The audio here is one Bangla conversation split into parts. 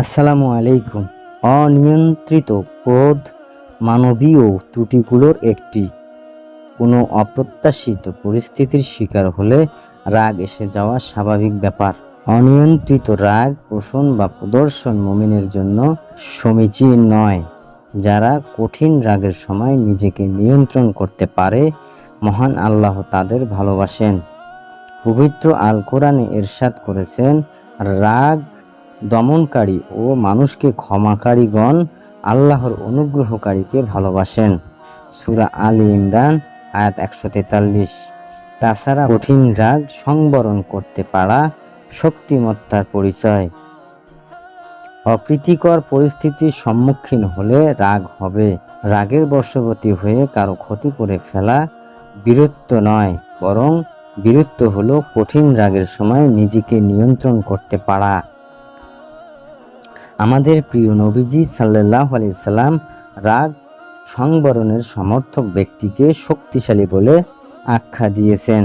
আসসালামু আলাইকুম। অনিয়ন্ত্রিত ক্রোধ মানবীয় ত্রুটিগুলোর একটি। কোনো অপ্রত্যাশিত পরিস্থিতির শিকার হলে রাগ এসে যাওয়া স্বাভাবিক ব্যাপার। অনিয়ন্ত্রিত রাগ পোষণ বা প্রদর্শন মুমিনের জন্য সমীচীন নয়। যারা কঠিন রাগের সময় নিজেকে নিয়ন্ত্রণ করতে পারে, মহান আল্লাহ তাদের ভালোবাসেন। পবিত্র আল কোরআনে এরশাদ করেছেন, রাগ দমনকারী ও মানুষকে ক্ষমাকারীগণ আল্লাহর অনুগ্রহকারীকে ভালোবাসেন। সুরা আলী ইমরান, আয়াত একশো তেতাল্লিশ। তাছাড়া কঠিন রাগ সংবরণ করতে পারা শক্তিমত্তার পরিচয়। অপ্রীতিকর পরিস্থিতির সম্মুখীন হলে রাগ হবে। রাগের বশবর্তী হয়ে কারও ক্ষতি করে ফেলা বীরত্ব নয়, বরং বীরত্ব হলো কঠিন রাগের সময় নিজেকে নিয়ন্ত্রণ করতে পারা। আমাদের প্রিয় নবীজি সাল্লাহ আলি সাল্লাম রাগ সংবরণের সমর্থক ব্যক্তিকে শক্তিশালী বলে আখ্যা দিয়েছেন।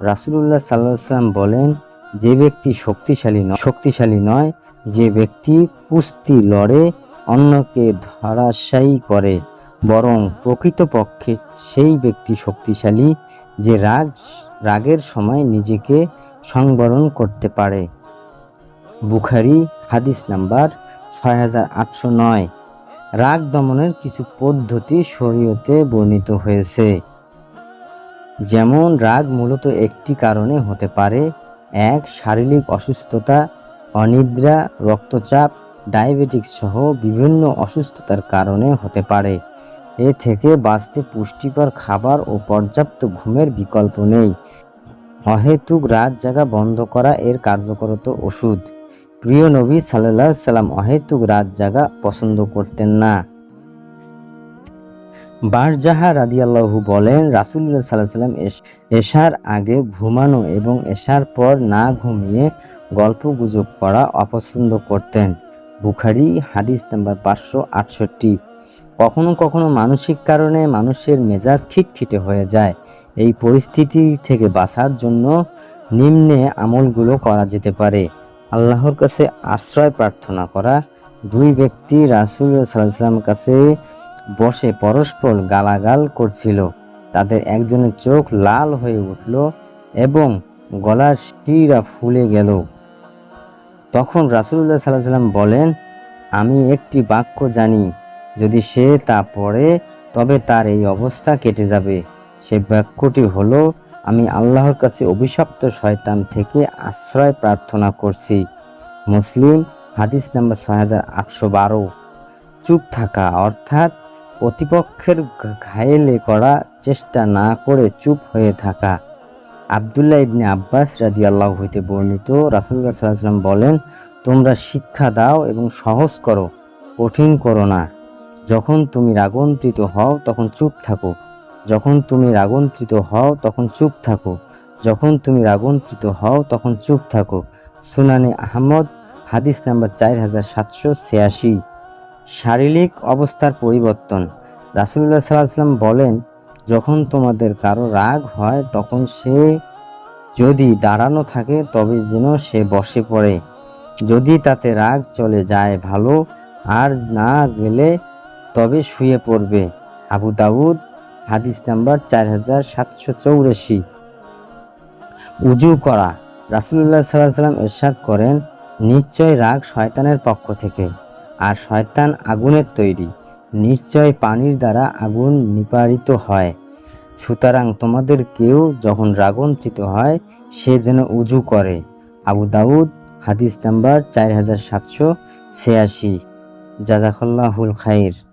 রাসুলুল্লাহ সাল্লাহ সাল্লাম বলেন, যে ব্যক্তি শক্তিশালী নয় শক্তিশালী নয়, যে ব্যক্তি কুস্তি লড়ে, অন্যকে ধরাশায়ী করে, বরং প্রকৃতপক্ষে সেই ব্যক্তি শক্তিশালী যে রাগ, রাগের সময় নিজেকে সংবরণ করতে পারে। বুখারি, হাদিস নাম্বার ছয় হাজার আটশো নয়। রাগ দমনের কিছু পদ্ধতি শরীয়তে বর্ণিত হয়েছে। যেমন, রাগ মূলত একটি কারণে হতে পারে। এক, শারীরিক অসুস্থতা, অনিদ্রা, রক্তচাপ, ডায়াবেটিক্স সহ বিভিন্ন অসুস্থতার কারণে হতে পারে। এ থেকে বাঁচতে পুষ্টিকর খাবার ও পর্যাপ্ত ঘুমের বিকল্প নেই। অহেতুক রাত জাগা বন্ধ করা এর কার্যকরত ওষুধ। প্রিয় নবী সাল্লাহ সাল্লাম অহেতুক রাত জাগা পছন্দ করতেন না। বারজাহা রাদিয়াল্লাহু বলেন রাসুল্লাহ সাল্লাহ সাল্লাম এশার আগে ঘুমানো এবং এশার পর না ঘুমিয়ে গল্প গুজব করা অপছন্দ করতেন। বুখারি, হাদিস নাম্বার পাঁচশো আটষট্টি। কখনো কখনো মানসিক কারণে মানুষের মেজাজ খিটখিটে হয়ে যায়। এই পরিস্থিতি থেকে বাঁচার জন্য নিম্নে আমলগুলো করা যেতে পারে। আল্লাহর কাছে আশ্রয় প্রার্থনা করা। দুই ব্যক্তি রাসুল সাল্লামের কাছে বসে পরস্পর গালাগাল করছিল। তাদের একজনের চোখ লাল হয়ে উঠল এবং গলার শিরা ফুলে গেল। তখন রাসুল্লাহ সাল্লাহ সাল্লাম বলেন, আমি একটি বাক্য জানি, যদি সে তা পড়ে, তবে তার এই অবস্থা কেটে যাবে। সে বাক্যটি হলো আমি আল্লাহর কাছে অভিশপ্ত শয়তান থেকে আশ্রয় প্রার্থনা করছি। মুসলিম, হাদিস নাম্বার ছয় হাজার আটশো বারো। চুপ থাকা, অর্থাৎ প্রতিপক্ষের ঘায়েলে করা চেষ্টা না করে চুপ হয়ে থাকা। আবদুল্লাহ ইবনে আব্বাস রাজি আল্লাহ হইতে বর্ণিত রাসুল্লাহ সাল্লাম বলেন, তোমরা শিক্ষা দাও এবং সহজ করো, কঠিন করো না। যখন তুমি রাগন্ত্রিত হও, তখন চুপ থাকো। যখন তুমি রাগন্ত্রিত হও, তখন চুপ থাকো। যখন তুমি রাগন্ত্রিত হও, তখন চুপ থাকো। সুনানি আহমদ, হাদিস নাম্বার চার হাজার সাতশো ছিয়াশি। শারীরিক অবস্থার পরিবর্তন। রাসুল্লাহ সাল্লাম বলেন, যখন তোমাদের কারও রাগ হয়, তখন সে যদি দাঁড়ানো থাকে, তবে যেন সে বসে পড়ে। যদি তাতে রাগ চলে যায় ভালো আর না গেলে, তবে শুয়ে পড়বে। আবু দাউদ হাদিস নাম্বার চার হাজার সাতশো চৌরাশি। উজু করা। রাসুল্লাহ সাল্লাহ সাল্লাম এরশাদ করেন, নিশ্চয় রাগ শয়তানের পক্ষ থেকে, আর শয়তান আগুনের তৈরি। নিশ্চয় পানির দ্বারা আগুন নিপারিত হয়। সুতরাং তোমাদের কেউ যখন রাগন্ত্রিত হয়, সে যেন উজু করে। আবু দাউদ, হাদিস নাম্বার চার হাজার সাতশো ছিয়াশি। জাজাকল্লাহুল খাইর।